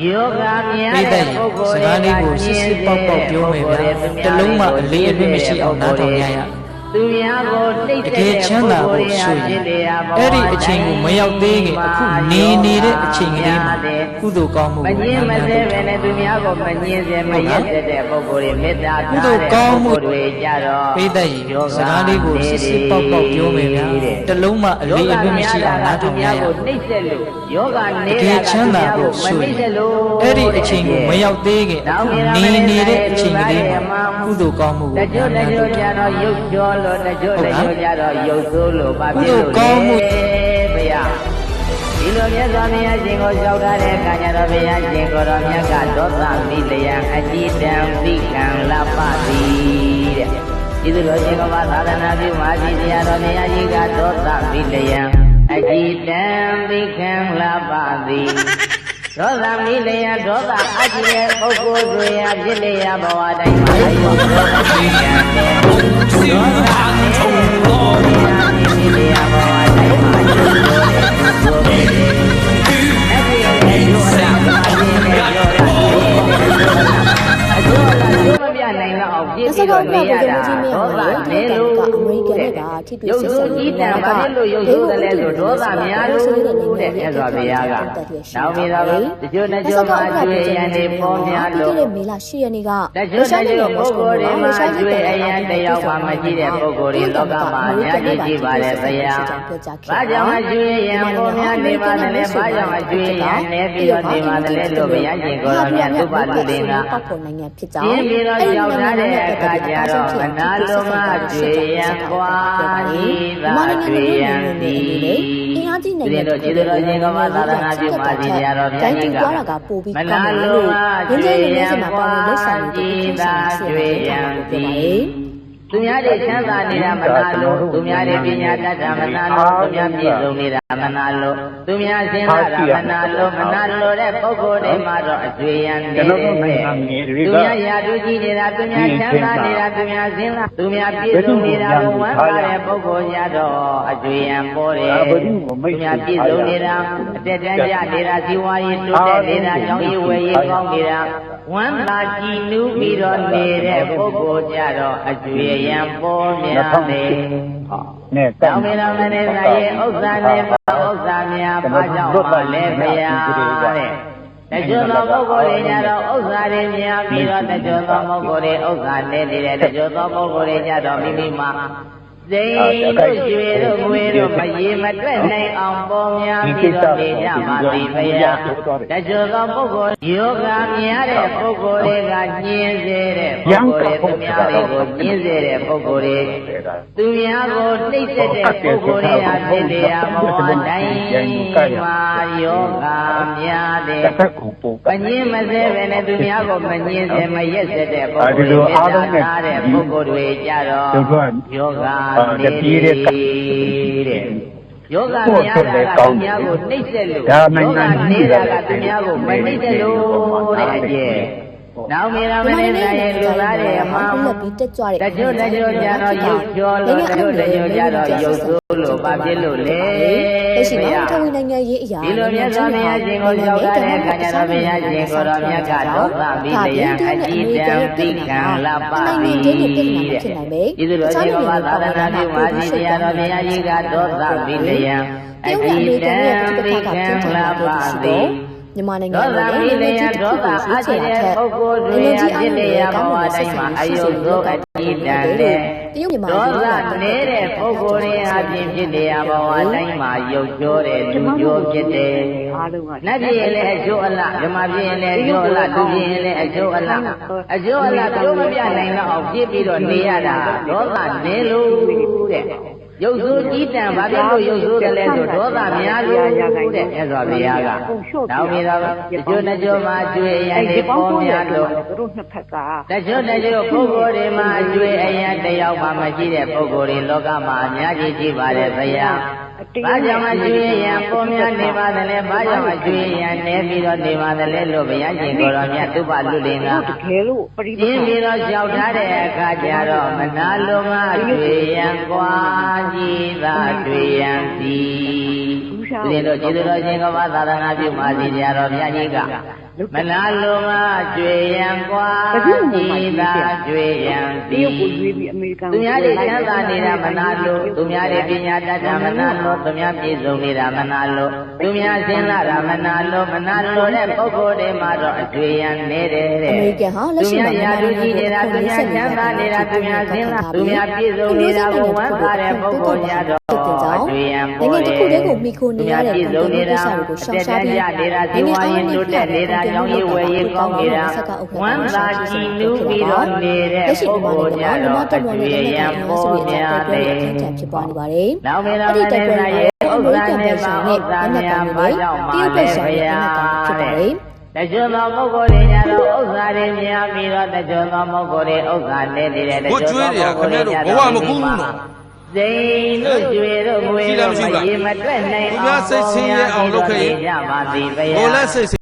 ယောဂမြားပိတဲ့တဲ့ပုဂ္ဂိုလ်စကားလေးကိုစစ်စစ်ပေါက်ပေါက်ပြောမယ်ဗျာတလုံးမှအလေးအနက်မရှိအောင်နားထောင်ရရ သူများကိုနှိမ့်တကယ်ချမ်းသာဖို့ဆိုရင်အဲ့ဒီအချိန်ကိုမရောက်သေးခင်အခုနေနေတဲ့အချိန်ကလေးမှာကုသိုလ်ကောင်းမှုမကိုငင်းမများစဲများပဲနဲ့သူများကိုမငင်းစေမရက်တဲ့တဲ့ပုဂ္ဂိုလ်တွေမေတ္တာကုသိုလ်ကောင်းမှုတွေကြတော့ပိတဲ့စကားလေးကိုစစ်စစ်ပေါက်ပေါက်ပြောမယ်ဗျာတလုံးမှအလေးအနက်မရှိအောင်နားထောင်ရရကိုနှိမ့်ဆက်လို့ယောဂတနေကယ်ချမ်းသာဖို့ဆိုမနှိမ့်ဆက်လို့အဲ့ဒီအချိန်ကိုမရောက်သေးခင်အခုနေနေတဲ့အချိန်ကလေးမှာ ကုသိုလ်ကောင်းမှုတကိုကြွတကြွကြတော့ရုပ်ကြောလို့တကြွတကြွကြတော့ရုပ်ဆိုးလို့ပါပြလို့ကုသိုလ်ကောင်းမှုဘုရားဒီလိုမြတ်စွာဘုရားရှင်ကိုလျှောက်ထားတဲ့အခါကျတော့ဘုရားရှင်ကိုတော်မြတ်ကဒေါသမိလျံအကြည်တံသိကံလပတိတဲ့ဒီလိုတော်ရှင်ကမသာသနာပြုမာကြီးတရားတော်ဘုရားကြီးကဒေါသမိလျံအကြည်တံသိကံလပတိ ဒေါသမိလျံဒေါသအကြည်ရဲ့ပုဂ္ဂိုလ်တွေရဖြစ်လျာဘဝတိုင်းမှာအယုဒေါသမိကံနဲ့ဒေါသ နိုင်တော့အောင်ပြည့်အစပြီးကောတော့က်ကနေရဗိုလ်တာချုပ်ကြီးမြတ်ဒေါသရဲ့နေဒီလို့ကအမေရိကန်နဲ့ကထိတွေ့ရုပ်ဆက်ဆံဆိုးကြီးတံဘာဖြစ်လို့ရုပ်ဆိုးတယ်လဲဆိုဒေါသများလို့တဲ့မြတ်စွာဘုရားကနောက်ပြီးတော့တချို့တချို့မှာကျွေးရန်နေပေါ်များလို့ဒီမေလ10ရက်နေ့ကတချို့တချို့ပုဂ္ဂိုလ်တွေမှာကျွေးအရန်တယောက်မှမရှိတဲ့ပုဂ္ဂိုလ်တွေလောကမှာအများကြီးရှိပါတယ်ဘုရားဘာကြောင့်အကျွေးရန်ပေါ်များနေပါသလဲဘာကြောင့်အကျွေးရန်နေပြီးတော့နေပါသလဲလို့ဘုရားရှင်ကိုယ်တော်မြတ်သုဘလူလင်ကပောက်ပေါ်နိုင်ငံဖြစ်ကြောပြင်းင်းပြီးတော့ရောက်လာတဲ့အခါကျတော့မနာလိုမတွေ့ရန်ကွာဤသာတွေ့ရန်သည်အင်အားကြီးနိုဒီင်ငံလိုကျေးဇူးတော်ရှင်ကမသာသနာပြုပါစီရတော်ဘုရားကြီးကတိုင်းပြည်သွားတာကပိုပြီးကောင်းတယ်လို့ရင်းချင်းရင်းချင်းမှာပါဝင်လှုပ်ဆောင်နေတဲ့ဒီကိစ္စကိုပြောပါတယ် သူများတွေချမ်းသာနေတာမနာလို့သူများတွေပညာတတ်တာမနာလို့သူများပြည့်စုံနေတာမနာလို့သူများရှင်းလာတာမနာလို့မနာလို့တဲ့ပုဂ္ဂိုလ်တွေမှာတော့အကျွေရန်နေတယ်သူများရာထူးကြီးနေတာသူများချမ်းသာနေတာသူများရှင်းလာသူများပြည့်စုံနေတာကိုဝမ်းသာတဲ့ပုဂ္ဂိုလ်ကြတော့အကျွေရန်ပေါ်တယ်သူများပြည့်စုံနေတာအတက်တန်းကြနေတာဇီဝရေးတိုးတက်နေတာကြောင်းရေးဝယ်ရေးကောင်းနေတာဝမ်းသာကြည်နူးပြီးတော့နေတဲ့ပုဂ္ဂိုလ်ကြတော့အကျွေရန်ပေါ်များတယ်နဲ့တောင်းမေတော်မနေသာရဲ့ဥစ္စာနဲ့ပါဥစ္စာများဘာကြောင့်ပါလဲဘုရားတဲ့တချို့သောပုဂ္ဂိုလ်တွေကြတော့ဥစ္စာတွေများပြီးတော့တချို့သောပုဂ္ဂိုလ်တွေဥစ္စာနဲ့နေတယ်တချို့သောပုဂ္ဂိုလ်တွေကြတော့မိမိမှာ စိတ်တို့ရွှေတို့ငွေတို့မရေမတွက်နိုင်အောင်ပေါ်များပြီးတော့နေကြပါသည်ဘုရားတချို့သောပုဂ္ဂိုလ်ယောဂများတဲ့ပုဂ္ဂိုလ်တွေကညင်းစေတဲ့ပုဂ္ဂိုလ်တွေသူများတွေကိုညင်းစေတဲ့ပုဂ္ဂိုလ်တွေသူများကိုနှိမ့်ဆက်တဲ့ပုဂ္ဂိုလ်တွေဟာဖြစ်လျာဘဝတိုင်းမှာယောဂများတဲ့တစ်ဖက်ကိုပို့ပညင်းမစဲပဲနဲ့သူများကိုမညင်းစေမရက်ဆက်တဲ့ပုဂ္ဂိုလ်တွေမေတ္တာထားတဲ့ပုဂ္ဂိုလ်တွေကြတော့ယောဂနေတဲ့ယောဂများတာကသူများကိုနှိမ့်ဆက်လို့ယောဂနေတာကသူများကိုမနှိမ့်ဆက်လို့တဲ့အကျဲ နောက်မေရမနေနိုင်ရဲ့လူသားတွေအမှန်လက်ပြီးတက်ကြွတဲ့တချို့တချို့ကြတော့ရုပ်ကျော်လို့တချို့တချို့ကြတော့ရုပ်ဆိုးလို့ပါဖြစ်လို့လေလက်ရှိမှာထဝီနိုင်ငံရေးအရာဒီလိုမြတ်စွာဘုရားရှင်ကိုကြောက်တဲ့အခါကျတော့ဘုရားရှင်ကိုတော်မြတ်ကတော့သဗိလယံအကြည်တံသိကံလပတိတဲ့ဒီလိုရှင်ကသာသနာ့ပြုပါစီတရားတော်ဘုရားကြီးကတော့သဗိလယံအကြည်တံသိကံလပတိ မြန်မာနိုင်ငံဒေါသမှာမိလည်းလနိုင်ငံျံကြီးဒေါတို့သကိုအရွေးကြချယ်ည့်တဲ့တဲ့ပုဂ္ဂိုလ်တွေအဖြစ်တဲ့ဘဝတိုင်းမှာအယုသောအတိတန်တဲ့တရုတ်မြန်မာဒေါနိုင်ငံသနေတဲ့ပုဂ္ဂိုလ်တွေအပြင်ဖြစ်တဲ့ဘဝတိုင်းမှာယုတ်ကျော်တဲ့လူကျော်ဖြစ်တဲ့နတ်ပြည်လည်းအကျိုးအလားဓမ္မပြည်လည်းအကျိုးအလားလူပြည်လည်းအကျိုးအလားအကျိုးအလားတို့မပြနိုင်တော့အောင်ပြစ်ပြီးတော့နေရတာဒေါသနေလို့တဲ့ ရုပ်ဆိုးကြီးတံဘာဖြစ်လို့ရုပ်ဆိုးတယ်လဲဆိုဒေါသများလို့တဲ့မြတ်စွာဘုရားကနောက်ပြီးတော့တချို့တချို့မှာကျွေးရနေပေါ်များလို့သူတို့နှစ်ဖက်ကတချို့တချို့ပုဂ္ဂိုလ်တွေမှာအကျွေးအယံတယောက်မှမရှိတဲ့ပုဂ္ဂိုလ်တွေလောကမှာအများကြီးရှိပါတယ်ဗျာ။ ဘာကြောင့်အကျွေးအယံပေါ်များနေပါသလဲ။ဘာကြောင့်အကျွေးအယံနေပြီးတော့နေပါသလဲလို့ဘုရားရှင်ကိုယ်တော်မြတ်သုဘလူလင်ကတကယ်လို့ပရိပြင်းပြီးတော့ကြောက်ထားတဲ့အခါကျတော့မနာလုံးမကျွေးရန်ကွာကြီးသာတွေ့ရန်စီရှာ ဒီလိုကျေးဇူးတော်ရှင်ကဘာသာရဏပြုပါစီကြတော်ဘုရားကြီးကမနာလိုမကျွေရန်กว่าဤသာကျွေရန် တရုတ်ကိုရွေးပြီးအမေရိကန် သူများတွေချမ်းသာနေတာမနာလိုသူများတွေပညာတတ်တာမနာလိုသူများပြည့်စုံနေတာမနာလိုသူများစင်လာတာမနာလိုမနာလိုတဲ့ပုဂ္ဂိုလ်တွေမှာတော့အကျွေရန်နေတယ် အ တဲ့ မေရိကန်ဟာလက်ရှိမှာ သူများရာထူးကြီးနေတာသူများချမ်းသာနေတာသူများစင်လာသူများပြည့်စုံနေတာကိုဝမ်းသာတဲ့ပုဂ္ဂိုလ်များတော့ အကျွေရန်နိုင်ငံတစ်ခုတည်းကိုမိခိုနေရတဲ့ပြည်သူတွေကိစ္စတွေကိုရှောင်ရှားပြီးနေတာဒီဝါရင်တို့တက်နေတာကြောင်းရည်ဝယ်ရေးကောင်းနေတာဝမ်းသာကြည်နူးပြီးတော့နေတဲ့လက်ရှိပုဂ္ဒီမှာဂိုလ်တော့များမြန်မာတော့တပ်မတော်နဲ့လက်နက်ကိုင်အားစုတွေအကြမ်းဖက်ဖြစ်ပွားနေပါတယ်နောက်မေ။လာအဲ့ဒီမေတပ်ပွဲနာတွေရဲ့ဥအစ္မေရိစာကန်နဲ့ပြည်ပါဆောင်ဥစ္နဲ့စာလက်နက်ကိုင်တွေတရုတ်ပြည်ဆောင်နဲ့လက်နက်ကိုင်တွေဖြစ်ပါတယ်။တကြွသောပုဂ္ဂိုလ်တွေကြတော့ဥစ္စာတွေများပြီးတော့တကြွသောပုဂ္ဂိုလ်တွေဥစ္စာနဲ့နေတဲ့တကြွသောပုဂ္ဂိုလ်တွေ စိန်တို့ကျွေတို့ငွေတို့မရေမတွက်နိုင်သူများစိတ်ဆင်းရဲအောင်လုပ်ခဲ့ရင်ကြပါသည်ဗျာကိုယ်လည်းစိတ်